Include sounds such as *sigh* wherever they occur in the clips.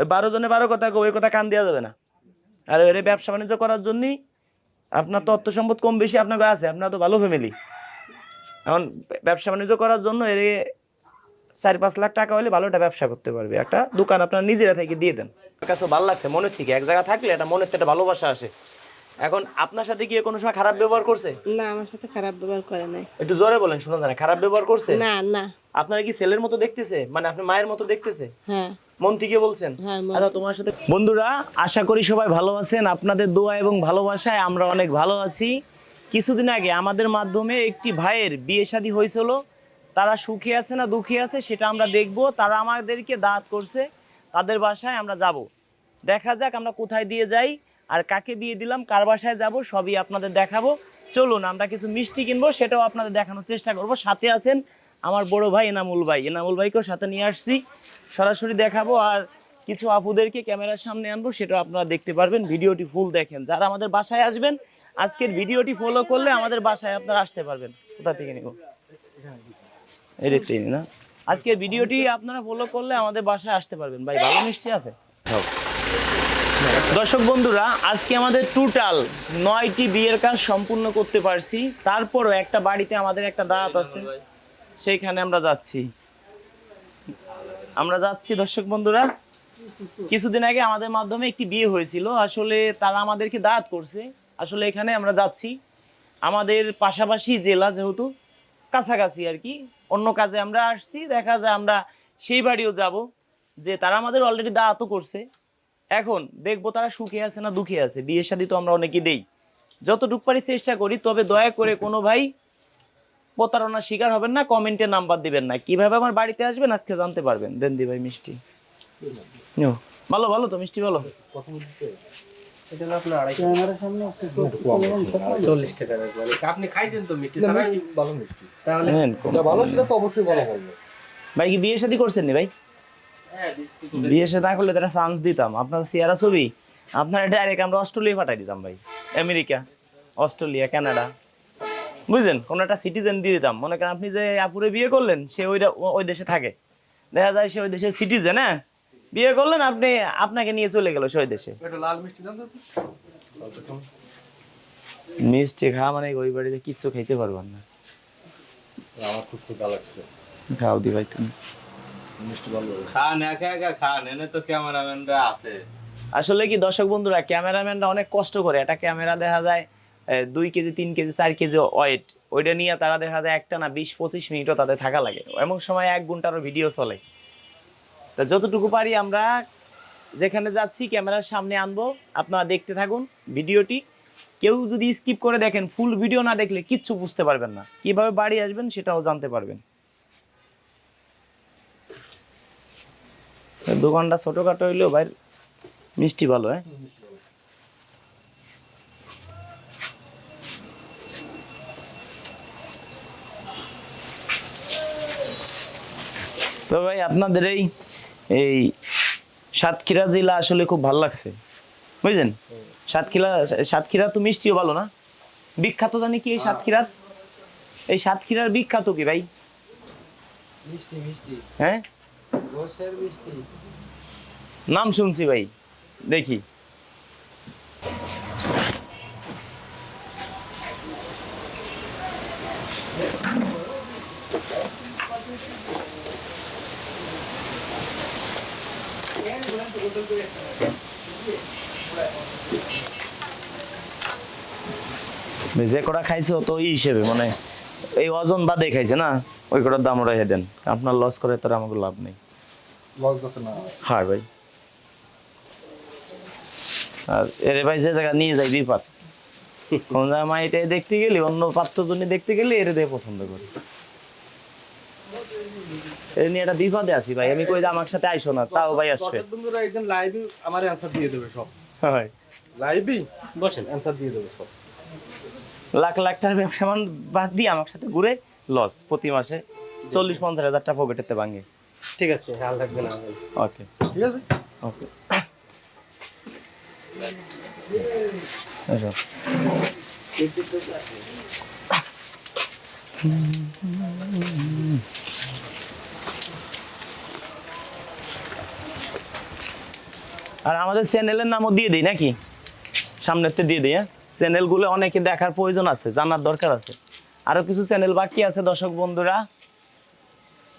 ওই বারো জনে বারো কথা ওই কথা কান দেওয়া যাবে না। আর এর ব্যবসা বাণিজ্য করার জন্যই আপনার তো অর্থ সম্পদ কম বেশি আপনার আছে আপনার তো ভালো ফ্যামিলি এখন ব্যবসা বাণিজ্য করার জন্য এর চার পাঁচ লাখ টাকা হলে ভালো একটা ব্যবসা করতে পারবে। একটা দোকান আপনার নিজেরা থেকে দিয়ে দেন। কাছে ভালো লাগছে মনের থেকে। এক জায়গা থাকলে একটা মনের থেকে একটা ভালোবাসা আসে। এখন আপনার সাথে গিয়ে কোনো সময় খারাপ ব্যবহার করছে? না আমার সাথে খারাপ ব্যবহার করে নাই। একটু জোরে বলেন শোনা যায় না খারাপ ব্যবহার করছে? না না। আপনার কি ছেলের মতো দেখতেছে? মানে আপনার মায়ের মতো দেখতেছে? হ্যাঁ। মন থেকে বলছেন? হ্যাঁ আচ্ছা তোমার সাথে বন্ধুরা আশা করি সবাই ভালো আছেন। আপনাদের দোয়া এবং ভালোবাসায় আমরা অনেক ভালো আছি। কিছুদিন আগে আমাদের মাধ্যমে একটি ভাইয়ের বিয়ে শাদী হয়েছিল। তারা সুখে আছে না দুঃখে আছে সেটা আমরা দেখব। তারা আমাদেরকে দাঁত করছে। তাদের বাসায় আমরা যাব। দেখা যাক আমরা কোথায় দিয়ে যাই আর কাকে বিয়ে দিলাম কার বাসায় যাব সবই আপনাদের দেখাবো। চলুন আমরা কিছু মিষ্টি কিনবো সেটাও আপনাদের দেখানোর চেষ্টা করব। সাথে আছেন আমার বড় ভাই এনামুল ভাই। এনামুল ভাইকেও সাথে নিয়ে আসছি। সরাসরি দেখাবো আর কিছু আপুদেরকে ক্যামেরার সামনে আনব সেটা আপনারা দেখতে পারবেন। ভিডিওটি ফুল দেখেন। যারা আমাদের বাসায় আসবেন আজকের ভিডিওটি ফলো করলে আমাদের বাসায় আপনারা আসতে পারবেন। কোথা থেকে নিব? না? আজকের ভিডিওটি আপনারা ফলো করলে আমাদের বাসায় আসতে পারবেন। ভাই ভালো মিষ্টি আছে? দর্শক বন্ধুরা আজকে আমাদের টোটাল নয়টি বিয়ের কাজ সম্পূর্ণ করতে পারছি। তারপরও একটা বাড়িতে আমাদের একটা দাঁত আছে। সেইখানে আমরা যাচ্ছি। আমরা যাচ্ছি, দর্শক বন্ধুরা। কিছুদিন আগে আমাদের মাধ্যমে একটি বিয়ে হয়েছিল। আসলে তারা আমাদেরকে দাঁত করছে। আসলে এখানে আমরা যাচ্ছি। আমাদের পাশাপাশি জেলা যেহেতু কাছাকাছি আর কি, অন্য কাজে আমরা আসছি। দেখা যায় আমরা সেই বাড়িও যাব, যে তারা আমাদের অলরেডি দাঁতও করছে। এখন দেখব তারা সুখে আছে না দুঃখে আছে। বিয়ে শাদী তো আমরা অনেকে দেই। যতটুক পারি চেষ্টা করি, তবে দয়া করে কোনো ভাই প্রতারণার শিকার হবেন না কমেন্টে নাম্বার দিবেন না। কীভাবে আমার বাড়িতে আসবেন আজকে জানতে পারবেন। দেন দি ভাই মিষ্টি। নিও। ভালো ভালো তো মিষ্টি ভালো। চল্লিশ টাকা রাখবেন আপনি খাইছেন তো মিষ্টি ছাড়া? ভালো মিষ্টি। তাহলে নেন, এটা ভালো সেটা তো অবশ্যই ভালো হবে। ভাই কি বিয়ে শাদী করছেন ভাই? হ্যাঁ বিয়ে শাদী না করলে তারা চান্স দিতাম। আপনার চেহারা ছবি আপনার ডাইরেক্ট আমরা অস্ট্রেলিয়া পাঠাই দিতাম ভাই। America Australia Canada. বুঝলেন? কোনো একটা সিটিজেন দিয়ে দিতাম। মনে করেন আপনি যে আপুরে বিয়ে করলেন সে ওইটা ওই দেশে থাকে। দেখা যায় সে ওই দেশের সিটিজেন হ্যাঁ? বিয়ে করলেন আপনি আপনাকে নিয়ে চলে গেল সে ওই দেশে। মিষ্টি খাওয়া মানে ওই বাড়িতে কিচ্ছু খাইতে পারবেন না। আমার খুব ক্ষুধা লাগছে। খাও দি ভাই তুমি। মিষ্টি ভালো লাগে খান একা একা খান এনে তো ক্যামেরাম্যানরা আছে। আসলে কি দর্শক বন্ধুরা ক্যামেরাম্যানরা অনেক কষ্ট করে। একটা ক্যামেরা দেখা যায় দুই কেজি, তিন কেজি, চার কেজি ওয়েট ওইটা নিয়ে তারা দেখা যায় একটা না বিশ, পঁচিশ মিনিটও তাদের থাকা লাগে। এমন সময় এক ঘন্টারও ভিডিও চলে। তো যতটুকু পারি আমরা যেখানে যাচ্ছি, ক্যামেরার সামনে আনব। আপনারা দেখতে থাকুন ভিডিওটি। কেউ যদি স্কিপ করে দেখেন ফুল ভিডিও না দেখলে কিচ্ছু বুঝতে পারবেন না। কীভাবে বাড়ি আসবেন সেটাও জানতে পারবেন। দোকানটা ছোটখাটো হইলেও ভাই মিষ্টি ভালো হ্যাঁ? তো ভাই আপনাদের এই এই সাতক্ষীরা জেলা আসলে খুব ভালো লাগছে। বুঝলেন? সাতক্ষীরা সাতক্ষীরা তো মিষ্টিও ভালো না। বিখ্যাত জানি কি এই সাতক্ষীরার? এই সাতক্ষীরার বিখ্যাত কি ভাই? হ্যাঁ? নাম শুনছি ভাই দেখি। যে কটা খাইছো তো এই হিসেবে মানে এই ওজন বাদে খাইছে না? ওই কটার দাম ওরা দেন। আপনার লস করে তার আমাকে লাভ নেই। হ্যাঁ ভাই। আর এরে ভাই যে জায়গা নিয়ে যাই বিপাত *laughs* কোন জায়গায় মা এটা দেখতে গেলি অন্য পাত্র জন্য দেখতে গেলে এর দিয়ে পছন্দ করি। এর নিয়ে একটা বিপদে আছি ভাই। আমি কই যে আমার সাথে আইসো না তাও ভাই আসবে। দর্শক বন্ধুরা একদিন লাইভে আমার অ্যান্সার দিয়ে দেবে সব। হয়। লাইভই বসেন। অ্যান্সার দিয়ে দেবে সব। লাখ লাখ টাকার ব্যবসা মান বাদ দিয়ে আমার সাথে ঘুরে লস প্রতি মাসে চল্লিশ পঞ্চাশ হাজার টাকা পকেটেতে ভাঙে। ঠিক আছে খেয়াল রাখবেন আমাদের ওকে ঠিক আছে? ওকে আর আমাদের চ্যানেলের নামও দিয়ে দিই নাকি? সামনেতে দিয়ে দিই হ্যাঁ? চ্যানেলগুলো অনেকে দেখার প্রয়োজন আছে, জানার দরকার আছে। আরও কিছু চ্যানেল বাকি আছে, দর্শক বন্ধুরা।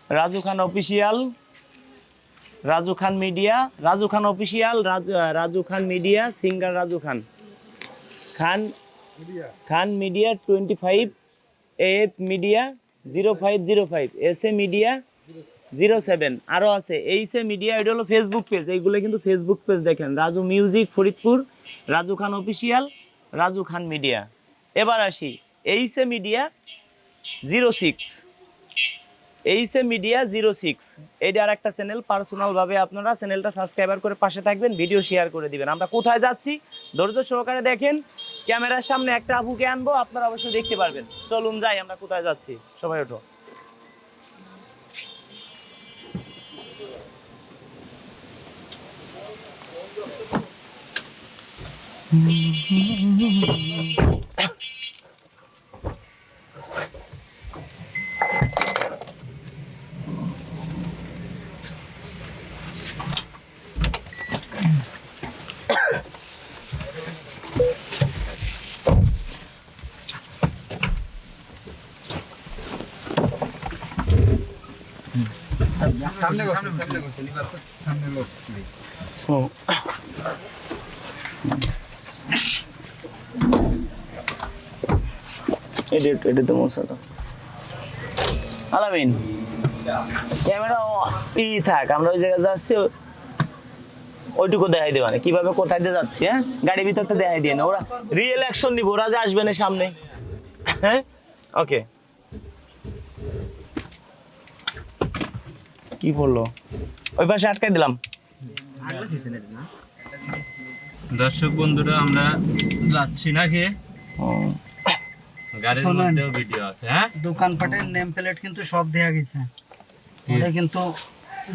Raju Khan official, Raju Khan media, Raju Khan official Raju Khan media, singer Raju Khan. Khan Khan media, twenty five F media, zero five zero five, S A media zero seven. আরও আছে H A media এটা হলো Facebook page এইগুলো কিন্তু Facebook page দেখেন। Raju music Faridpur, Raju Khan official Raju Khan media এবার আসি H A media zero six H A media zero six এটা আর একটা চ্যানেল পার্সোনালভাবে আপনারা চ্যানেলটা সাবস্ক্রাইবার করে পাশে থাকবেন ভিডিও শেয়ার করে দিবেন। আমরা কোথায় যাচ্ছি? ধৈর্য সহকারে দেখেন, ক্যামেরার সামনে একটা আবুকে আনব, আপনারা অবশ্যই দেখতে পারবেন। চলুন যাই, আমরা কোথায় যাচ্ছি? সবাই ওঠো। 삼내고 삼내고 삼내고 어. এটা তো মশা তো। আলামিন ক্যামেরা ই থাক আমরা ওই জায়গায় যাচ্ছি ওইটুকু দেখাই দেবে না। কীভাবে কোথায় দিয়ে যাচ্ছি হ্যাঁ? গাড়ির ভিতরতে দেখাই দিয়ে না ওরা রিয়েল অ্যাকশন নিব ওরা যে আসবে না সামনে। হ্যাঁ? ওকে কি বলল? ওই পাশে আটকাই দিলাম। দর্শক বন্ধুরা আমরা যাচ্ছি নাকি? ও, গাড়ির মধ্যেও ভিডিও আছে হ্যাঁ? দোকানপাটের নেম প্লেট কিন্তু সব দেয়া গেছে। ওটা কিন্তু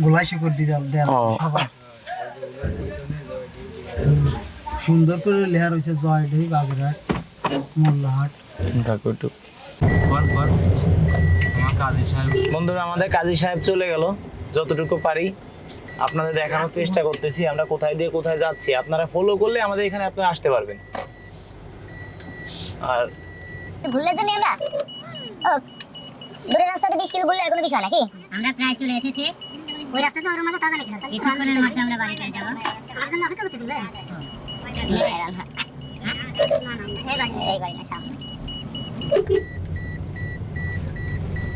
গোলাইশি করে দিয়ে দেওয়া সবাই সুন্দর করে লেয়ার হয়েছে জয়ডি বাগেরহাট মোল্লাহাট। সাহেব বন্ধুরা আমাদের কাজী সাহেব চলে গেল। যতটুকু পারি আপনাদের দেখানোর চেষ্টা করতেছি আমরা কোথায় দিয়ে কোথায় যাচ্ছি। আপনারা ফলো করলে আমাদের এখানে আপনারা আসতে পারবেন। আর ঘুরলে তো আমরা? ও দূরের রাস্তাতে বিশ কিলো ঘুরলে কোনো বিষয় নাকি? আমরা প্রায় চলে এসেছি। ওই ওরম তাজা না কিছুক্ষণের মধ্যে আমরা বাড়ি পেয়ে যাব। আর জন্য অপেক্ষা করতেছি বুঝলেন এই বাড়ি না সামনে।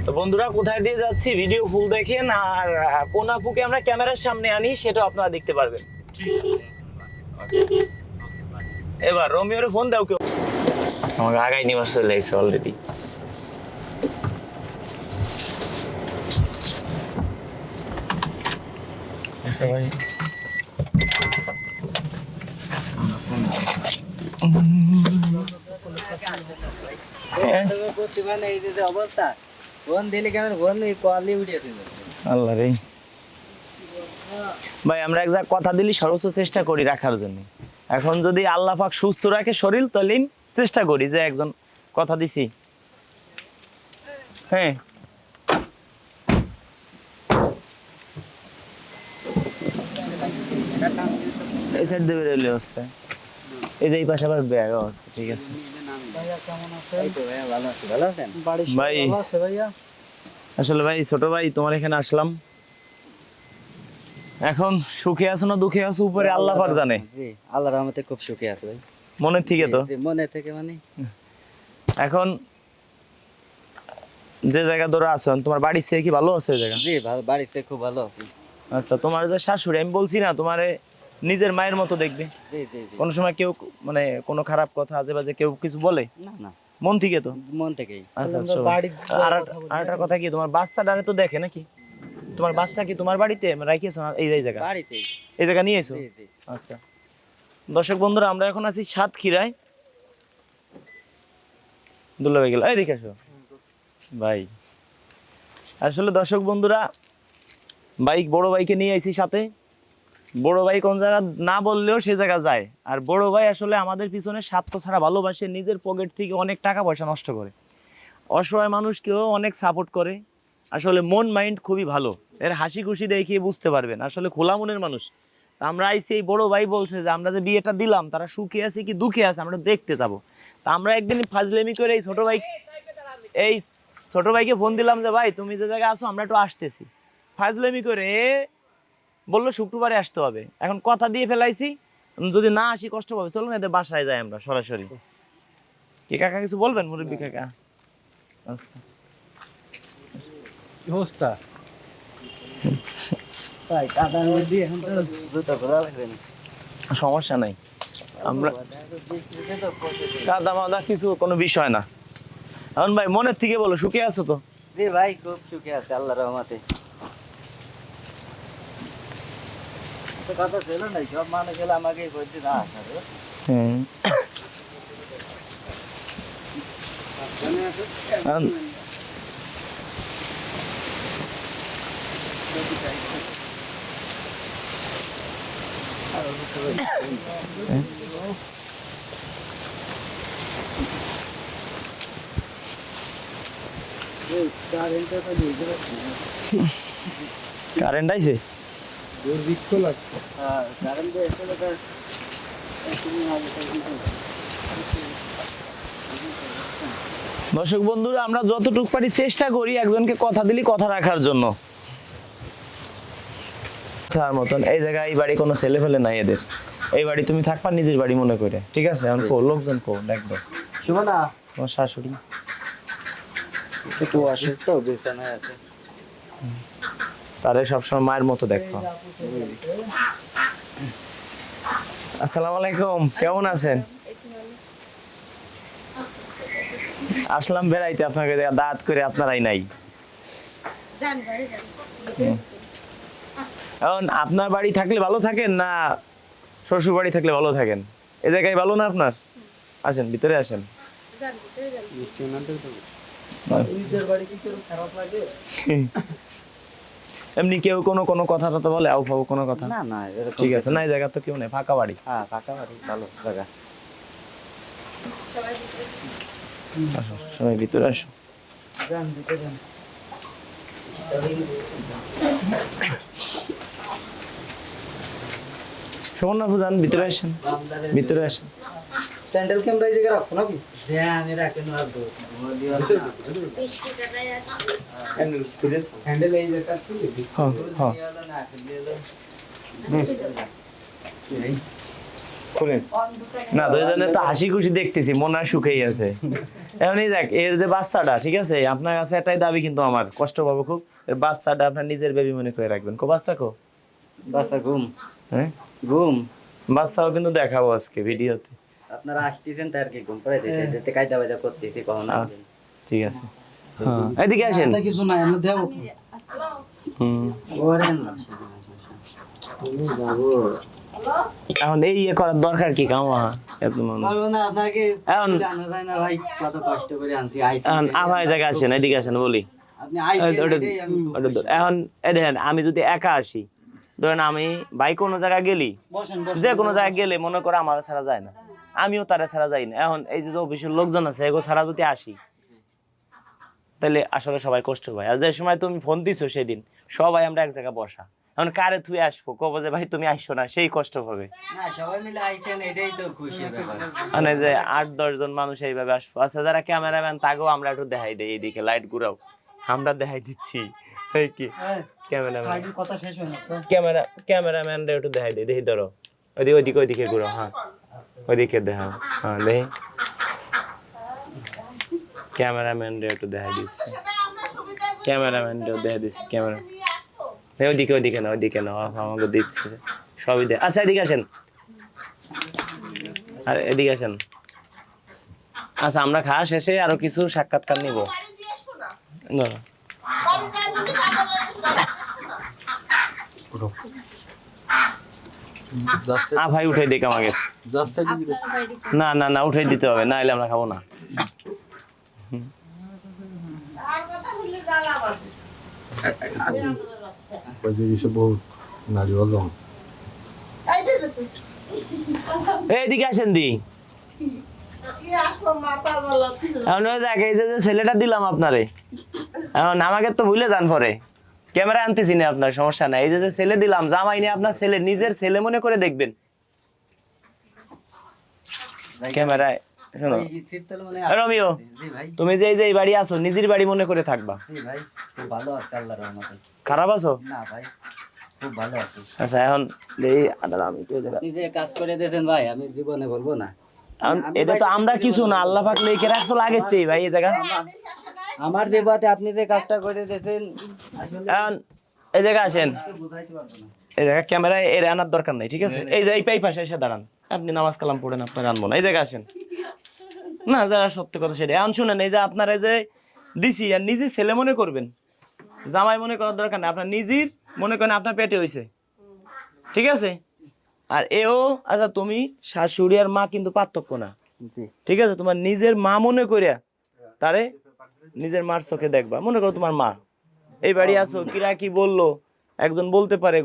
তো বন্ধুরা কোথায় দিয়ে যাচ্ছি? ভিডিও ফুল দেখেন আর কোন আপুকে আমরা ক্যামেরার সামনে আনি সেটাও আপনারা দেখতে পারবেন। এবার রোমিওর ফোন দাও কেউ। আমাকে আগাই নিবাস চলে এসেছে অলরেডি ভাই আমরা এক কথা দিলি সর্বোচ্চ চেষ্টা করি রাখার জন্য। এখন যদি আল্লাহ পাক সুস্থ রাখে শরীর তাহলে চেষ্টা করি যে একজন কথা দিছি। হ্যাঁ। এই সাইড দেবে রেলে হচ্ছে। এই যে এই পাশে আবার ব্যাগও আছে, ঠিক আছে। ভাই। আসলে ভাই, ছোট ভাই, তোমার এখানে আসলাম। এখন সুখে আছো না দুঃখে আছো? উপরে আল্লাহ পাক জানে। আল্লাহর রহমতে খুব সুখী আছে ভাই। মনের থেকে তো। মনে থেকে মানে? এখন যে জায়গা ধরে আছো তোমার বাড়ির থেকে কি ভালো আছে ওই জায়গা? জি ভালো বাড়িতে খুব ভালো আছি। আচ্ছা তোমার যে শাশুড়ি আমি বলছি না তোমারে নিজের মায়ের মতো দেখবে। জি জি জি। কোনো সময় কেউ মানে কোনো খারাপ কথা আজে বাজে কেউ কিছু বলে? না না। মন থেকে তো? মন থেকেই। আচ্ছা আচ্ছা। আর আর একটা কথা কি তোমার বাচ্চাটারে তো দেখে নাকি? তোমার বাচ্চা কি তোমার বাড়িতে? রাখিয়েছো না এই জায়গা? বাড়িতেই। এই জায়গা নিয়ে এসো। জি জি। আচ্ছা। দর্শক বন্ধুরা, আমরা এখন আছি সাতক্ষীরায়। দুর্লভ গেল। এই দেখে আসো। ভাই। আসলে দর্শক বন্ধুরা, বাইক, বড় ভাইকে নিয়ে আইছি সাথে। বড় ভাই কোন জায়গা না বললেও সে জায়গা যায়। আর বড় ভাই আসলে আমাদের পিছনে স্বার্থ ছাড়া ভালোবাসে, নিজের পকেট থেকে অনেক টাকা পয়সা নষ্ট করে। অসহায় মানুষকেও অনেক সাপোর্ট করে। আসলে মন মাইন্ড খুবই ভালো। এর হাসি খুশি দেখিয়ে বুঝতে পারবেন। আসলে খোলা মনের মানুষ। আমরা আইসি এই বড় ভাই বলছে যে আমরা যে বিয়েটা দিলাম তারা সুখে আছে কি দুঃখে আছে আমরা দেখতে যাব। তা আমরা একদিন ফাজলেমি করে এই ছোট ভাই এই ছোট ভাইকে ফোন দিলাম যে ভাই তুমি যে জায়গায় আছো আমরা একটু আসতেছি। ফাজলেমি করে বলল শুক্রবারে আসতে হবে। এখন কথা দিয়ে ফেলাইছি যদি না আসি কষ্ট পাবে চলুন এদের বাসায় যাই আমরা সরাসরি। কি কাকা কিছু বলবেন মুরব্বী কাকা। অবস্থা? সমস্যা নাই। আমরা। কাদা মাদা কিছু কোনো বিষয় না। এখন ভাই মনের থেকে বলো সুখে আছো তো? জি ভাই খুব সুখে আছে আল্লাহ রহমতে। কথা ছিল না সব মানুষ গেলে আমাকে না আসার এখন কারেন্ট আইছে? দর্শক বন্ধুরা, আমরা যতটুকু পারি চেষ্টা করি একজনকে কথা দিলি, কথা রাখার জন্য। তার মতন। এই জায়গায় এই বাড়ি কোনো ছেলে ফেলে নাই এদের। এই বাড়ি তুমি থাকবা নিজের বাড়ি মনে করে। ঠিক আছে? এখন কো লোকজন কো দেখবে। শুভ না তোমার শাশুড়ি? একটু অসুস্থ বিছানায় আছে। তারে সবসময় মায়ের মতো দেখো। আসসালামু আলাইকুম কেমন আছেন? আসলাম বেড়াইতে আপনাকে দাঁত করে আপনারাই নাই। হুম। এখন আপনার বাড়ি থাকলে ভালো থাকেন না শ্বশুর বাড়ি থাকলে ভালো থাকেন? এ জায়গায় ভালো না আপনার? আসেন ভিতরে আসেন। *laughs* এমনি কেউ কোনো কোনো কথা টথা বলে আউ ফাউ কোনো কথা? না না ঠিক আছে না এই জায়গা তো কেউ নেই ফাঁকা বাড়ি। হ্যাঁ কাকা বাড়ি ভালো জায়গা। আসো সবাই ভিতরে আসো। যান দিতে যান। শোন বুঝান ভিতরে আসেন। ভিতরে আসেন। স্যান্ডেল ক্যামেরা এই জায়গায় রাখো নাকি? ধ্যান রাখেন আর দো হ্যান্ডেল এই হ্যাঁ হ্যাঁ। খুলেন। না দুজনে তো হাসি খুশি দেখতেছি মন আর সুখেই আছে। এখন এই দেখ এর যে বাচ্চাটা ঠিক আছে? আপনার কাছে একটাই দাবি কিন্তু আমার কষ্ট পাবো খুব। এর বাচ্চাটা আপনার নিজের বেবি মনে করে রাখবেন। কো বাচ্চা কো? বাচ্চা ঘুম। হ্যাঁ? ঘুম? বাচ্চাও কিন্তু দেখাবো আজকে ভিডিওতে। আপনারা আসতেছেন তার কি ঘুম পড়ে দিতে যেতে কায়দা বাজা করতেছি কখন আচ্ছা, ঠিক আছে। হ্যাঁ। এদিকে আসেন। কিছু নাই আমরা দেবো। হুম। করেন না। এখন এই ইয়ে করার দরকার কি কামা? এত মানুষ। বলব না আপনাকে এখন জানা না ভাই কত কষ্ট করে আনছি আইসি এখন আমার আসেন এদিকে আসেন বলি। আপনি এখন দেখেন আমি যদি একা আসি ধরেন আমি ভাই কোনো জায়গায় গেলি যে কোনো জায়গায় গেলে মনে করো আমার ছাড়া যায় না। আমিও তারা ছাড়া যাই না। এখন এই যে অফিসের লোকজন আছে এগো ছাড়া যদি আসি তাহলে আসলে সবাই কষ্ট পায়। আর যে সময় তুমি ফোন দিছো সেদিন সবাই আমরা এক জায়গায় বসা। এখন কারে তুই আসব? কব যে ভাই তুমি আসছো না সেই কষ্ট হবে মানে যে আট দশ জন মানুষ এইভাবে আসব। আচ্ছা যারা ক্যামেরাম্যান তাকেও আমরা একটু দেখাই দিই এইদিকে লাইট ঘুরাও। আমরা দেখাই দিচ্ছি। এই কি? ক্যামেরাম্যান। কথা শেষ হয় না। ক্যামেরা একটু দেখাই দিই দেখি ধরো। ওইদিকে ওইদিকে ওইদিকে ঘুরো হ্যাঁ। ওইদিকে দেখাও হ্যাঁ। দেখি। ক্যামেরাম্যানরা একটু দেখাই দিচ্ছি। ক্যামেরাম্যানরাও দেখা দিচ্ছি ক্যামেরা। এই ওইদিকে ওইদিকে না ওইদিকে না আমাকে দিচ্ছে। সবই আচ্ছা এদিকে আসেন। আর এদিকে আসেন। আচ্ছা আমরা খাওয়া শেষে আরও কিছু সাক্ষাৎকার নিব। না। আ ভাই উঠাই দেখ আমাকে। না না না উঠাই দিতে হবে না এলে আমরা খাব না। যে কিছু বহুত নারী অজন এইদিকে আসেন দি ছেলেটা দিলাম আপনারে। এখন আমাকে তো ভুলে যান পরে। ক্যামেরা আনতেছি না আপনার সমস্যা নাই। এই যে ছেলে দিলাম জামাই নিয়ে আপনার ছেলে নিজের ছেলে মনে করে দেখবেন। ক্যামেরায় শোনো। রমিও তুমি যে যে বাড়ি আছো নিজের বাড়ি মনে করে থাকবা। খারাপ আছো? না ভাই খুব ভালো আছি। আচ্ছা এখন এই আমি কাজ করে দিয়েছেন ভাই আমি জীবনে বলব না। এটা তো আমরা কিছু না আল্লাহ পাক লিখে রাখছো লাগেতেই ভাই এই জায়গা আমার বিপদে আপনি যে কাজটা করে দিয়েছেন এই জায়গা আসেন। বুঝাইতে পারব না এই জায়গা ক্যামেরায় এর আনার দরকার নেই ঠিক আছে? এই যে এই পাই পাশে এসে দাঁড়ান। আপনি নামাজ কালাম পড়েন আপনার আনব না। এই জায়গা আসেন। না যারা সত্যি কথা সেটা এখন শুনেন এই যে আপনার এই যে দিছি আর নিজে ছেলে মনে করবেন। জামাই মনে করার দরকার নেই। আপনার নিজের মনে করেন আপনার পেটে হইছে। ঠিক আছে? আর এও আচ্ছা তুমি শাশুড়ি আর মা কিন্তু পার্থক্য না। ঠিক আছে তোমার নিজের মা মনে করিয়া তারে নিজের মার চোখে দেখবা। মনে করো তোমার মা। এই বাড়ি আসো কিরা কি বলল একজন বলতে পারে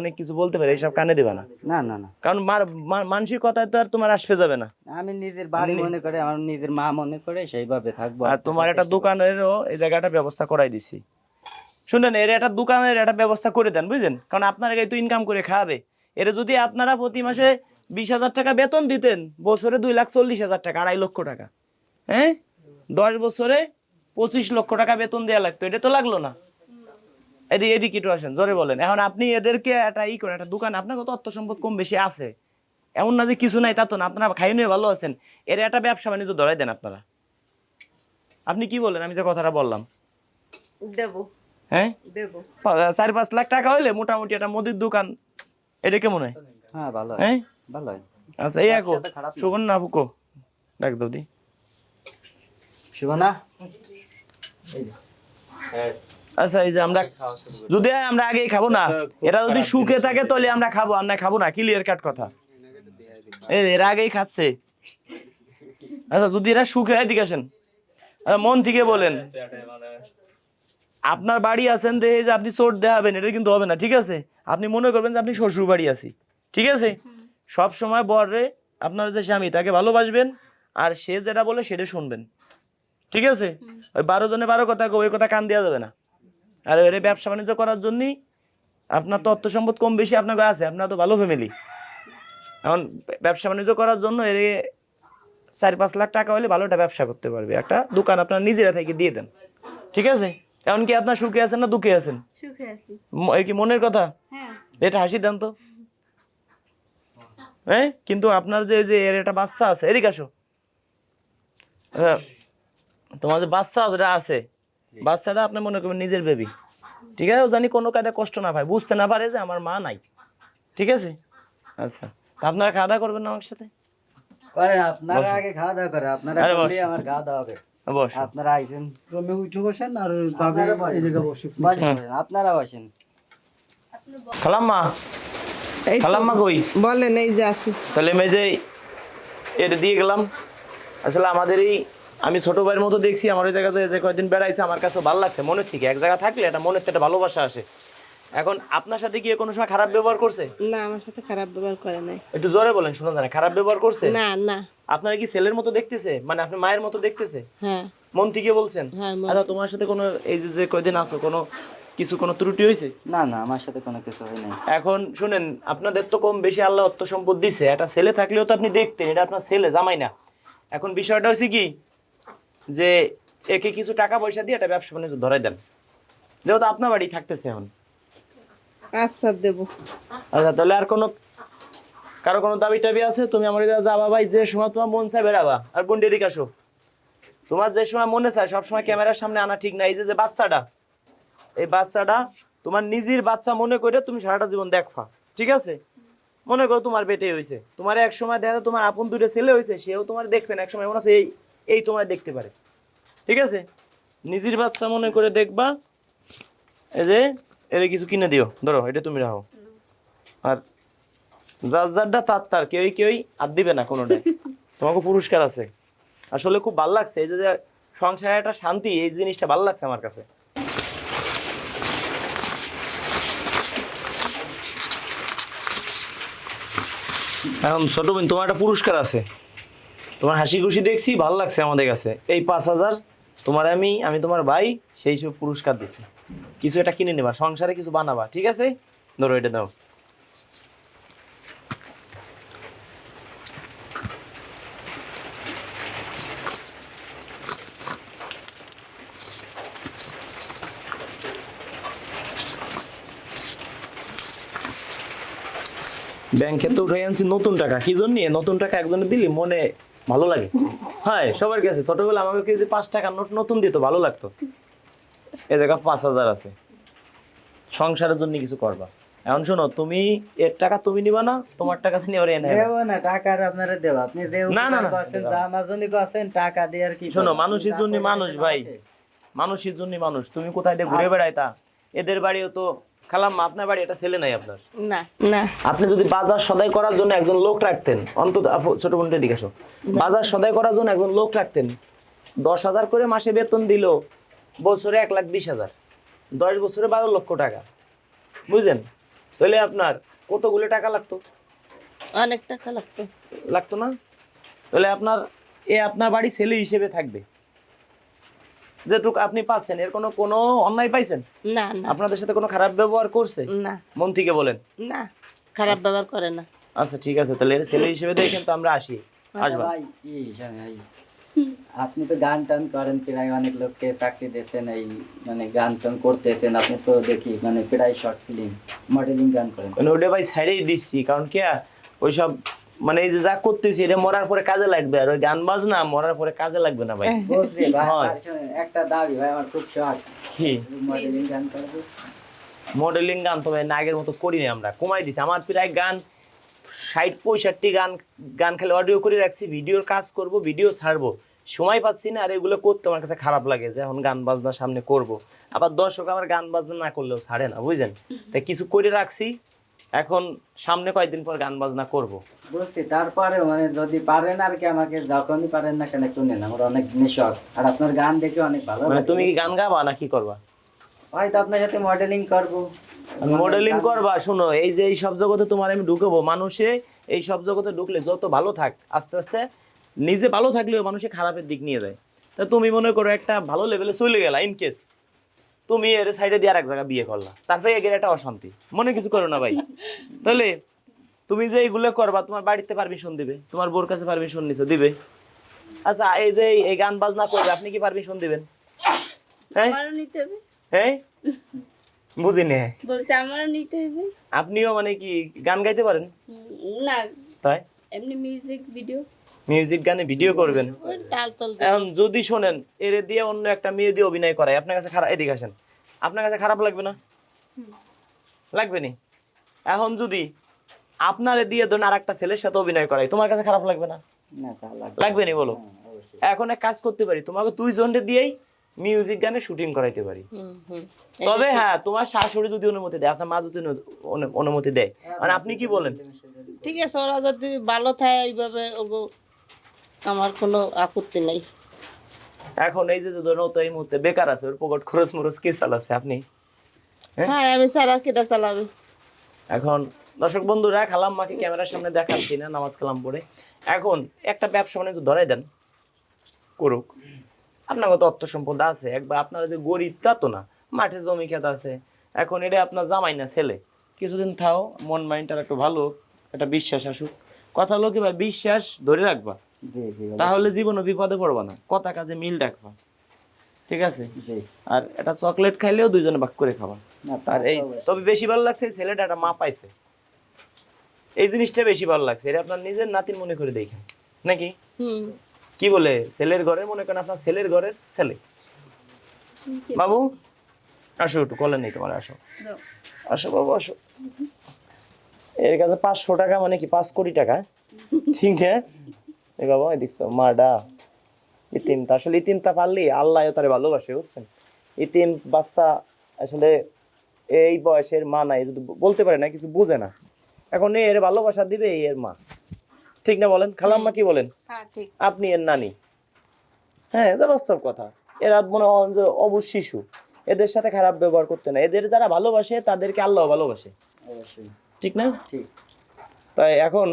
অনেক কিছু বলতে পারে এইসব কানে দেবা না। না না না। কারণ মার মানসিক কথায় তো আর তোমার আসবে যাবে না। আমি নিজের বাড়ি মনে করে আমার নিজের মা মনে করে সেইভাবে থাকব। আর তোমার একটা দোকানেরও এই জায়গাটা ব্যবস্থা করাই দিছি। শুনেন এর একটা দোকানের একটা ব্যবস্থা করে দেন বুঝলেন? কারণ আপনার এই তো ইনকাম করে খাবে এর যদি আপনারা প্রতি মাসে বিশ হাজার টাকা বেতন দিতেন বছরে দুই লাখ চল্লিশ হাজার টাকা আড়াই লক্ষ টাকা। হ্যাঁ? দশ বছরে পঁচিশ লক্ষ টাকা বেতন দেওয়া লাগতো এটা তো লাগল না। এদিকে এদিকে একটু আসেন জোরে বলেন। এখন আপনি এদেরকে একটা ই করেন একটা দোকান আপনার কত অর্থ সম্পদ কম বেশি আছে? এমন না যে কিছু নাই তা তো না আপনারা খাই নিয়ে ভালো আছেন। এর একটা ব্যবসা বাণিজ্য ধরাই দেন আপনারা। আপনি কি বলেন? আমি যে কথাটা বললাম। দেব। হ্যাঁ? দেব। চার পাঁচ লাখ টাকা হইলে মোটামুটি একটা মুদির দোকান এটা কেমন হয়? হ্যাঁ ভালো হ্যাঁ। ভালো আচ্ছা এই একো ব্যবসাটা না। আপুকো ডাক দাও দি। শুভনা আচ্ছা এই যে আমরা যদি আমরা আগেই খাব না। এরা যদি সুখে থাকে তাহলে আমরা খাব আর না খাব না। ক্লিয়ার কাট কথা। এই এরা আগেই খাচ্ছে। আচ্ছা যদি এরা সুখে এদিকে আসেন। আচ্ছা, মন থেকে বলেন। আপনার বাড়ি আছেন দেখে যে আপনি চোট দেখাবেন, এটা কিন্তু হবে না, ঠিক আছে? আপনি মনে করবেন যে আপনি শ্বশুর বাড়ি আছি, ঠিক আছে? সব সময় বরে আপনার যে স্বামী, তাকে ভালোবাসবেন, আর সে যেটা বলে সেটা শুনবেন, ঠিক আছে? ওই বারো জনে বারো কথা ওই কথা কান দেওয়া যাবে না। আর এর ব্যবসা বাণিজ্য করার জন্যই আপনার তো অর্থ সম্পদ কম বেশি আপনার কাছে আছে আপনার তো ভালো ফ্যামিলি এখন ব্যবসা বাণিজ্য করার জন্য এর চার পাঁচ লাখ টাকা হলে ভালো একটা ব্যবসা করতে পারবে। একটা দোকান আপনার নিজেরা থেকে দিয়ে দেন, ঠিক আছে? এখন কি আপনার সুখে আছেন না দুঃখে আছেন? সুখে আছি। কি মনের কথা? হ্যাঁ। এটা হাসি দেন তো। হ্যাঁ কিন্তু আপনার যে যে এর একটা বাচ্চা আছে এদিকে আসো। হ্যাঁ, তোমার যে বাচ্চা যেটা আছে। বাচ্চাটা আপনি মনে করবেন নিজের বেবি ঠিক আছে? জানি কোনো কাজে কষ্ট না পায়। বুঝতে না পারে যে আমার মা নাই। ঠিক আছে? আচ্ছা। তা আপনারা খাওয়া দাওয়া করবেন না আমার সাথে? করেন আপনারা আগে খাওয়া দাওয়া করে আপনারা আমার খাওয়া দাওয়া হবে। আপনারা আইছেন রমে উঠে বসেন আর ভাবে এই জায়গায় বসে। বসেন, বসেন, আপনারা বসেন। খালাম্মা এই খালাম্মা কই? বলেন এই যে আছি। তাহলে আমি এটা দিয়ে গেলাম। আসলে আমাদের এই আমি ছোট ভাইয়ের মতো দেখছি আমার ওই জায়গাতে যে কয়েকদিন বেড়াইছে আমার কাছে ভালো লাগছে। মনের থেকে এক জায়গা থাকলে এটা মনের থেকে একটা ভালোবাসা আসে। এখন আপনার সাথে গিয়ে কোনো সময় খারাপ ব্যবহার করছে? না আমার সাথে খারাপ ব্যবহার করে নাই। একটু জোরে বলেন শোনা যায় না খারাপ ব্যবহার করছে? না না। আপনারা কি ছেলের মতো দেখতেছে? মানে আপনি মায়ের মতো দেখতেছে? হ্যাঁ। মন থেকে বলছেন? হ্যাঁ আচ্ছা তোমার সাথে কোনো এই যে- যে কয়দিন আসো কোনো কিছু কোনো ত্রুটি হয়েছে? না না আমার সাথে কোনো কিছু হয় নাই। এখন শুনেন আপনাদের তো কম বেশি আল্লাহ অর্থ সম্পদ দিছে। একটা ছেলে থাকলেও তো আপনি দেখতেন এটা আপনার ছেলে জামাই না। এখন বিষয়টা হচ্ছে কি যে একে কিছু টাকা পয়সা দিয়ে একটা ব্যবসা বাণিজ্য ধরাই দেন। যেহেতু আপনার বাড়ি থাকতেছে এখন। আচ্ছা দেব। আচ্ছা তাহলে আর কোনো কারও কোনো দাবি টাবি আছে? তুমি আমার এদিকে যাবা ভাই, যে সময় তোমার মন চায় বেড়াবা। আর বোন এদিকে আসো। তোমার যে সময় মনে চায়, সবসময় ক্যামেরার সামনে আনা ঠিক না। এই যে বাচ্চাটা, এই বাচ্চাটা তোমার নিজের বাচ্চা মনে করে তুমি সারাটা জীবন দেখবা। ঠিক আছে? মনে করো তোমার পেটে হয়েছে। তোমার এক সময় দেখা তোমার আপন দুটো ছেলে হয়েছে, সেও তোমার দেখবে না। এক সময় মনে আছে, এই এই তোমার দেখতে পারে। ঠিক আছে? নিজের বাচ্চা মনে করে দেখবা। এই যে এর কিছু কিনে দিও ধরো এটা তুমি রাখো। আর যার যারটা তার তার কেউই কেউই আর দিবে না কোনোটাই। *laughs* তোমাকে পুরস্কার আছে। আসলে খুব ভালো লাগছে এই যে সংসারে একটা শান্তি এই জিনিসটা ভালো লাগছে আমার কাছে। এখন ছোট বোন তোমার একটা পুরস্কার আছে। তোমার হাসি খুশি দেখছি ভালো লাগছে আমাদের কাছে। এই পাঁচ হাজার তোমার আমি আমি তোমার ভাই সেই সব পুরস্কার দিছি। কিছু এটা কিনে নেবা, সংসারে কিছু বানাবা, ঠিক আছে? ধরো এটা দাও ব্যাংকে তো উঠে আনছি নতুন টাকা, কি জন্য? নতুন টাকা একজনে দিলি মনে ভালো লাগে। হ্যাঁ সবার কাছে। ছোটবেলা আমাকে যদি পাঁচ টাকা নোট নতুন দিত, ভালো লাগতো। এ জায়গা পাঁচ হাজার আছে। সংসারের জন্য কিছু করবা। এখন শোনো তুমি এর টাকা তুমি নিবা না তোমার টাকা তুমি এনে দেবো না টাকার আপনারা দেবো। আপনি না, না, না। করছেন আমার জন্য করছেন টাকা দিয়ে আর কি শোনো, মানুষের জন্য মানুষ ভাই। মানুষের জন্য মানুষ। তুমি কোথায় দিয়ে ঘুরে বেড়াইতা? এদের বাড়িও তো খালাম আপনার বাড়ি এটা ছেলে নাই আপনার? না না। আপনি যদি বাজার সদাই করার জন্য একজন লোক রাখতেন অন্তত ছোট বোনটা দিকে বাজার সদাই করার জন্য একজন লোক রাখতেন দশ হাজার করে মাসে বেতন দিল বছরে এক লাখ বিশ হাজার। দশ বছরে বারো লক্ষ টাকা। বুঝলেন? তাহলে আপনার কতগুলো টাকা লাগতো? অনেক টাকা লাগতো। লাগতো না? তাহলে আপনার এ আপনার বাড়ি ছেলে হিসেবে থাকবে। যেটুকু আপনি পাচ্ছেন এর কোনো কোনো অন্যায় পাইছেন? না না। আপনাদের সাথে কোনো খারাপ ব্যবহার করছে? না। মন থেকে বলেন। না খারাপ ব্যবহার করে না। আচ্ছা ঠিক আছে। তাহলে এর ছেলে হিসেবে দেখেন তো আমরা আসি। আসবা। ভাই। কি ভাই আপনি তো গান টান করেন প্রায় অনেক লোককে চাকরি দিয়েছেন এই মানে গান টান করতেছেন। আপনি তো দেখি মানে প্রায় শর্ট ফিল্ম মডেলিং গান করেন। মানে ওটা ভাই সাইডেই দিচ্ছি কারণ কি ওইসব মানে এই যে যা করতেছি এটা মরার পরে কাজে লাগবে আর ওই গান বাজনা মরার পরে কাজে লাগবে না ভাই। বুঝলি ভাই হয়। আর শোনেন, একটা দাবি ভাই আমার খুব শখ। কি? মডেলিং গান করব মডেলিং গান তো ভাই না আগের মতো করি না আমরা কমাই দিছি। আমার প্রায় গান ষাট পঁয়ষট্টি গান গান খেলে অডিও করে রাখছি ভিডিওর কাজ করব ভিডিও ছাড়বো। সময় পাচ্ছি না আর এগুলো করতে আমার কাছে খারাপ লাগে যে এখন গান বাজনা সামনে করব। আবার দর্শক আমার গান বাজনা না করলেও ছাড়ে না বুঝলেন তাই কিছু করে রাখছি এখন সামনে কয়েকদিন পর গান বাজনা করব। বুঝছি তারপরে মানে যদি পারেন আর কি আমাকে যখনই পারেন না কেন একটু নেন আমার অনেক দিনের শখ। আর আপনার গান দেখে অনেক ভালো মানে তুমি কি গান গাবা না কি করবা? হয়তো আপনার সাথে মডেলিং করব। মডেলিং করবা শোনো এই যে এই সব জগতে তোমার আমি ঢুকাবো মানুষে এই সব জগতে ঢুকলে যত ভালো থাক আস্তে আস্তে নিজে ভালো থাকলেও মানুষে খারাপের দিক নিয়ে যায়। তা তুমি মনে করো একটা ভালো লেভেলে চলে গেলা ইন কেস তুমি এর সাইডে দিয়ে আর এক জায়গায় বিয়ে করলা তারপরে এগের একটা অশান্তি। মনে কিছু করো না ভাই। তাহলে তুমি যে এইগুলো করবা তোমার বাড়িতে পারমিশন দিবে তোমার বোর কাছে পারমিশন নিছো দিবে। আচ্ছা এই যে এই গান বাজনা করবে আপনি কি পারমিশন দিবেন? হ্যাঁ? আমারও হবে হ্যাঁ বলছে আমারও নিতে হবে আপনিও মানে কি গান গাইতে পারেন? না। তাই? এমনি মিউজিক ভিডিও মিউজিক গানে ভিডিও করবেন। এখন যদি শোনেন এরে দিয়ে অন্য একটা মেয়ে দিয়ে অভিনয় করায় আপনার কাছে খারাপ এদিকে আসেন। আপনার কাছে খারাপ লাগবে না? লাগবে নি? এখন যদি আপনারে দিয়ে ধরুন আর একটা ছেলের সাথে অভিনয় করাই তোমার কাছে খারাপ লাগবে না? না লাগবে নি। বলো? হ্যাঁ, এখন এক কাজ করতে পারি তোমাকে দুই জনকে দিয়েই মিউজিক গানে শুটিং করাইতে পারি। তবে হ্যাঁ তোমার শাশুড়ি যদি অনুমতি দেয় আপনার মা যদি অনু- অনু- অনুমতি দেয়। মানে আপনি কি বলেন? ঠিক আছে ওরা যদি ভালো থাকে ওইভাবে ওগো আমার কোনো আপত্তি নাই। এখন এই যে ধরুন তো এই মুহূর্তে বেকার আছে ওর পকেট খরচ মরচ কে চালাচ্ছে আপনি? হ্যাঁ? আমি সারা কেটা চালাবে? এখন দর্শক বন্ধুরা খালাম মাকে ক্যামেরার সামনে দেখাচ্ছি না নামাজ কালাম পড়ে। এখন একটা ব্যবসা মানে একটু ধরাই দেন করুক। আপনার কত অর্থ সম্পদ আছে একবার আপনারা যে গরিব তা তো না মাঠে জমি খেত আছে এখন এটা আপনার জামাই না ছেলে। কিছুদিন থাও মন মাইন্ডটা একটু ভালো একটা বিশ্বাস আসুক। কথা হলো কি ভাই বিশ্বাস ধরে রাখবা। তাহলে জীবনে বিপদে পড়বা না কথা কাজে মিল রাখবা। ঠিক আছে? আর একটা চকলেট খাইলেও দুইজনে ভাগ করে খাবা। না আর এই তবে বেশি ভালো লাগছে এই ছেলেটা একটা মা পাইছে। এই জিনিসটা বেশি ভালো লাগছে এটা আপনার নিজের নাতির মনে করে দেখেন। নাকি? হুম। কি বলে? ছেলের ঘরের মনে করেন আপনার ছেলের ঘরের ছেলে। বাবু আসো একটু কলে নেই তোমার আসো। আসো বাবু আসো। এর কাছে পাঁচশো টাকা মানে কি? পাঁচ কোটি টাকা? ঠিক হ্যাঁ এই বাবা দেখছ মাডা। ইতিমটা আসলে ইতিমটা পারলে? আল্লাহ তারে ভালোবাসে বুঝছেন? ইতিম বাচ্চা আসলে এই বয়সের মা নাই যদি বলতে পারে না কিছু বোঝে না। এখন এর ভালোবাসা দিবে এর মা। ঠিক না বলেন? খালাম্মা কি বলেন? হ্যাঁ আপনি এর নানি। হ্যাঁ এটা বাস্তব কথা। এরা মনে হয় যে শিশু এদের সাথে খারাপ ব্যবহার করতে না। এদের যারা ভালোবাসে তাদেরকে আল্লাহ ভালোবাসে। ঠিক না? ঠিক। তাই এখন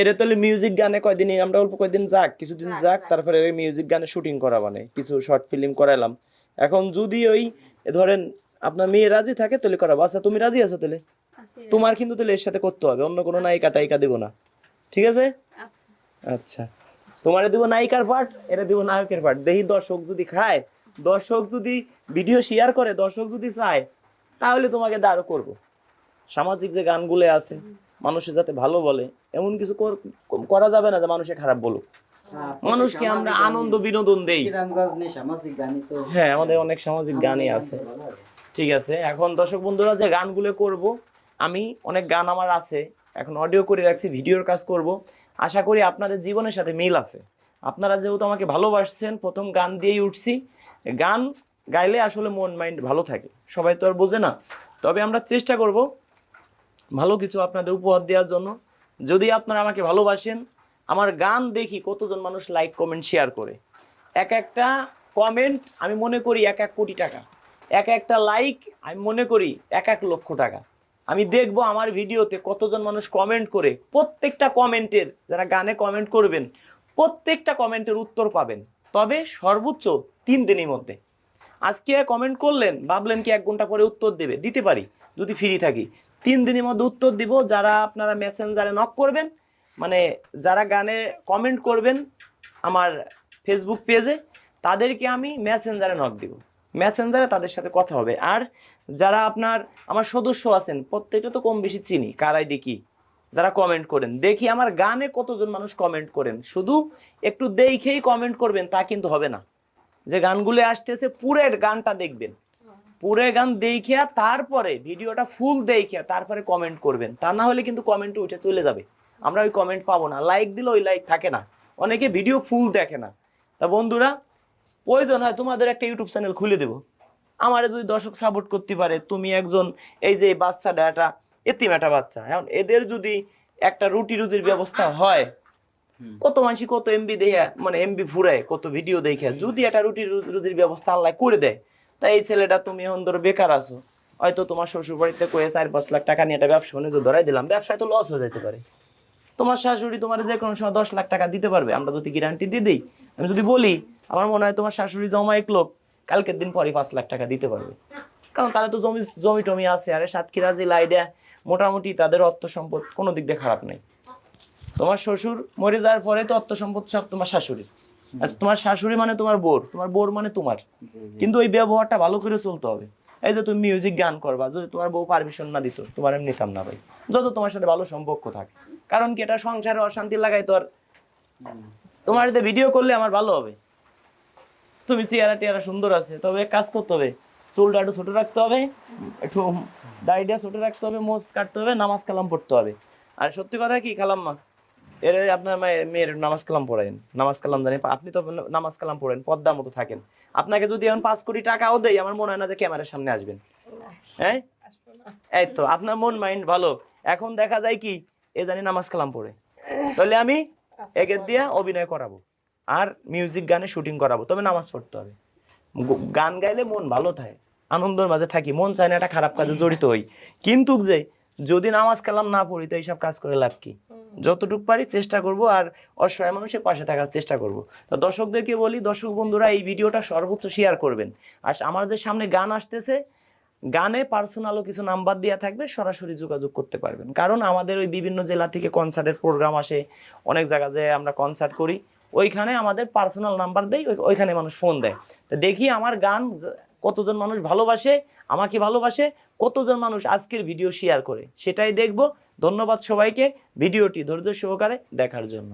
এর তাহলে মিউজিক গানে কয়দিন আমরা অল্প কয়দিন যাক কিছুদিন যাক তারপরে মিউজিক গানে শুটিং করা মানে কিছু শর্ট ফিল্ম করালাম এখন যদি ওই ধরেন আপনার মেয়ে রাজি থাকে তাহলে করাবো। আচ্ছা তুমি রাজি আছো তাহলে? তোমার কিন্তু তাহলে এর সাথে করতে হবে। অন্য কোনো নায়িকা টাইকা দেবো না। ঠিক আছে? আচ্ছা। তোমারে দিব নায়িকার পার্ট এটা দিব নায়কের পার্ট। দেখি দর্শক যদি খায় দর্শক যদি ভিডিও শেয়ার করে দর্শক যদি চায় তাহলে তোমাকে দাঁড় করব। সামাজিক যে গানগুলো আছে মানুষের যাতে ভালো বলে এমন কিছু করা যাবে না যে মানুষে খারাপ বলুক। মানুষকে আমরা আনন্দ বিনোদন দেই। হ্যাঁ আমাদের অনেক সামাজিক গানই আছে। ঠিক আছে এখন দর্শক বন্ধুরা যে গানগুলো করব আমি অনেক গান আমার আছে এখন অডিও করে রাখছি, ভিডিওর কাজ করব। আশা করি আপনাদের জীবনের সাথে মিল আছে। আপনারা যেহেতু আমাকে ভালোবাসছেন, প্রথম গান দিয়েই উঠছি। গান গাইলে আসলে মন, মাইন্ড ভালো থাকে। সবাই তো আর বোঝে না। তবে আমরা চেষ্টা করব ভালো কিছু আপনাদের উপহার দেওয়ার জন্য। যদি আপনারা আমাকে ভালোবাসেন, আমার গান দেখি কতজন মানুষ লাইক, কমেন্ট, শেয়ার করে। এক একটা কমেন্ট আমি মনে করি এক এক কোটি টাকা। এক একটা লাইক আমি মনে করি এক এক লক্ষ টাকা। আমি দেখব আমার ভিডিওতে কতজন মানুষ কমেন্ট করে। প্রত্যেকটা কমেন্টের যারা গানে কমেন্ট করবেন, প্রত্যেকটা কমেন্টের উত্তর পাবেন। তবে সর্বোচ্চ তিন দিনের মধ্যে। আজকে কমেন্ট করলেন, ভাবলেন কি এক ঘণ্টা পরে উত্তর দেবে, দিতে পারি, যদি ফ্রি থাকি। তিন দিনের মধ্যে উত্তর দিব, যারা আপনারা মেসেঞ্জারে নক করবেন মানে যারা গানে কমেন্ট করবেন আমার ফেসবুক পেজে তাদেরকে আমি মেসেঞ্জারে নক দিব। মেসেঞ্জারে তাদের সাথে কথা হবে। আর যারা আপনার, আমার সদস্য আছেন, প্রত্যেকটা তো কম বেশি চিনি, কার আইডি কি? যারা কমেন্ট করেন, দেখি আমার গানে কতজন মানুষ কমেন্ট করেন। শুধু একটু দেখেই কমেন্ট করবেন, তা কিন্তু হবে না। যে গানগুলো আসতেছে, পুরের গানটা দেখবেন। পুরে গান দেখিয়া তারপরে, ভিডিওটা ফুল দেখিয়া তারপরে কমেন্ট করবেন। তা না হলে কিন্তু কমেন্ট উঠে চলে যাবে। আমরা ওই কমেন্ট পাবো না। লাইক দিলে ওই লাইক থাকে না। অনেকে ভিডিও ফুল দেখে না। তা বন্ধুরা প্রয়োজন হয় তোমাদের একটা ইউটিউব চ্যানেল খুলে দেবো। আমারে যদি দর্শক সাপোর্ট করতে পারে তুমি একজন এই যে বাচ্চাটা একটা এতিম একটা বাচ্চা। এখন এদের যদি একটা রুটি রুজির ব্যবস্থা হয় কত মানুষ কত এমবি দেখে মানে এমবি ফুরায় কত ভিডিও দেখে। যদি একটা রুটি রুজির ব্যবস্থা আল্লাহ করে দেয় তা এই ছেলেটা তুমি এখন ধরো বেকার আছো। হয়তো তোমার শ্বশুর বাড়িতে কয়ে চার পাঁচ লাখ টাকা নিয়ে একটা ব্যবসা বাণিজ্য ধরাই দিলাম ব্যবসায় তো লস হয়ে যেতে পারে। তোমার শাশুড়ি তোমার যে কোনো সময় দশ লাখ টাকা দিতে পারবে আমরা যদি গ্যারান্টি দিয়ে দিই আমি যদি বলি আমার মনে হয় তোমার শাশুড়ি জমা এক লোক কালকের দিন পরে পাঁচ লাখ টাকা দিতে পারবে। কারণ তারা তো জমি জমি টমি আছে আরে সাতক্ষীরা জেলা আইডিয়া মোটামুটি তাদের অর্থ সম্পদ কোনো দিক দিয়ে খারাপ নেই। তোমার শ্বশুর মরে যাওয়ার পরে তো অর্থ সম্পদ সব তোমার শাশুড়ি। আর তোমার শাশুড়ি মানে তোমার বোর তোমার বোর মানে তোমার। কিন্তু ওই ব্যবহারটা ভালো করে চলতে হবে। এই যে তুমি মিউজিক গান করবা, যদি তোমার বউ পারমিশন না দিত, তোমার আমি নিতাম না ভাই। যত তোমার সাথে ভালো সম্পর্ক থাকে। কারণ কি এটা সংসারে অশান্তি লাগাই তোর তোমার এতে ভিডিও করলে আমার ভালো হবে। তুমি চেয়ারা টেয়ারা সুন্দর আছে, তবে কাজ করতে হবে। চুলটা একটু ছোট রাখতে হবে, একটু দাড়িটা ছোট রাখতে হবে, মোজ কাটতে হবে, নামাজ কালাম পড়তে হবে। আর সত্যি কথা কি, খালাম্মা? এর আপনার মায়ের নামাজ কালাম পড়েন নামাজ কালাম জানেন আপনি তো নামাজ কালাম পড়েন পদ্মা মতো থাকেন। আপনাকে যদি এখন পাঁচ কোটি টাকাও দেয় আমার মনে হয় না যে ক্যামেরার সামনে আসবেন। হ্যাঁ? এই তো আপনার মন মাইন্ড ভালো। এখন দেখা যায় কি এ জানি নামাজ কালাম পড়ে। তাহলে আমি একের দিয়ে অভিনয় করাবো আর মিউজিক গানে শুটিং করাবো। তবে নামাজ পড়তে হবে। গান গাইলে মন ভালো থাকে আনন্দের মাঝে থাকি মন চায় না একটা খারাপ কাজে জড়িত হই। কিন্তু যে যদি নামাজ কালাম না পড়ি তো এইসব কাজ করে লাভ কি? যতটুক পারি চেষ্টা করব আর অসহায় মানুষের পাশে থাকার চেষ্টা করব। তো দর্শকদেরকে বলি, দর্শক বন্ধুরা, এই ভিডিওটা সর্বোচ্চ শেয়ার করবেন। আর আমার যে সামনে গান আসতেছে, গানে পার্সোনালও কিছু নাম্বার দেওয়া থাকবে, সরাসরি যোগাযোগ করতে পারবেন। কারণ আমাদের ওই বিভিন্ন জেলা থেকে কনসার্টের প্রোগ্রাম আসে, অনেক জায়গা যে আমরা কনসার্ট করি, ওইখানে আমাদের পার্সোনাল নাম্বার দেয় ওই- ওইখানে মানুষ ফোন দেয়। তো দেখি আমার গান কতজন মানুষ ভালোবাসে, আমাকে ভালোবাসে, কতজন মানুষ আজকের ভিডিও শেয়ার করে, সেটাই দেখব। ধন্যবাদ সবাইকে। ভিডিওটি ধৈর্য সহকারে দেখার জন্য।